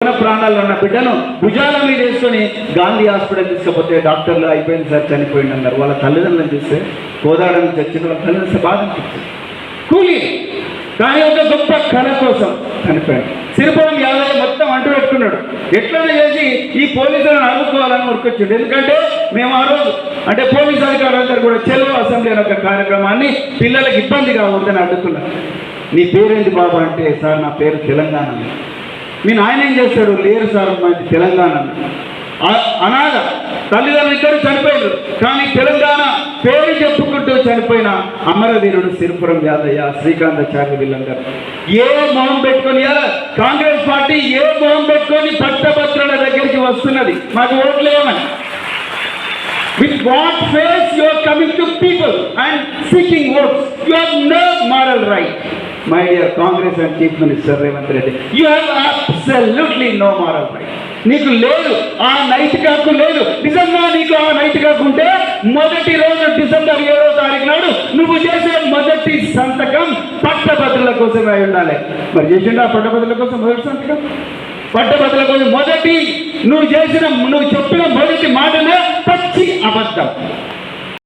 ప్రాణాల్లో ఉన్న బిడ్డను భుజాల మీద వేసుకొని గాంధీ హాస్పిటల్ తీసుకపోతే డాక్టర్లు అయిపోయింది సార్ చనిపోయింది అన్నారు. వాళ్ళ తల్లిదండ్రులను చూస్తే? కోదాడని చచ్చిన వాళ్ళ తల్లిదండ్రులు బాధ అనిపించింది కూలి! కానీ ఒక గొప్ప కళ కోసం చనిపోయాడు. సిరిపురం యాదవ్ మొత్తం అంటు పెట్టుకున్నాడు. ఎట్లనే చేసి ఈ పోలీసులను అడుక్కోవాలని ఉరికొచ్చిండు. ఎందుకంటే మేము ఆ రోజు అంటే పోలీస్ అధికారులందరూ కూడా చెలవు అసెంబ్లీ అనే ఒక కార్యక్రమాన్ని పిల్లలకు ఇబ్బంది కావద్దని అడుగుతున్నారు. నీ పేరేంటి బాబు అంటే సార్ నా పేరు తెలంగాణ. అని." మీ నాయన ఏం చేస్తాడు? లేరు సార్ మాది తెలంగాణ. అనాథ తల్లిదండ్రులు ఇద్దరు చనిపోయారు కానీ తెలంగాణ పేరు చెప్పుకుంటూ చనిపోయిన అమరవీరుడు సిరిపురం యాదయ్య శ్రీకాంతాచార్య వీళ్ళందరూ. ఏ మొహం పెట్టుకొని కాంగ్రెస్ పార్టీ ఏ మొహం పెట్టుకొని పట్టభద్రుల దగ్గరికి వస్తున్నది? మాకు ఓట్లేమని With what face you are coming to people and seeking votes? You have no moral right. My dear Congress and chief minister Revanth Reddy you have absolutely no moral నీకు లేదు ఆ నైతిక హక్కు లేదు. నిజంగా నీకు ఆ నైతిక హక్కు ఉంటే మొదటి రోజు డిసెంబర్ ఏడో తారీఖు నాడు నువ్వు చేసే మొదటి సంతకం పట్టభద్రుల కోసమే అయి ఉండాలి. మరి చేసిండు ఆ పట్టభద్రుల కోసం మొదటి సంతకం? పట్టభద్రుల కోసం మొదటి నువ్వు చేసిన నువ్వు చెప్పిన మొదటి మాటనే పచ్చి అబద్ధం.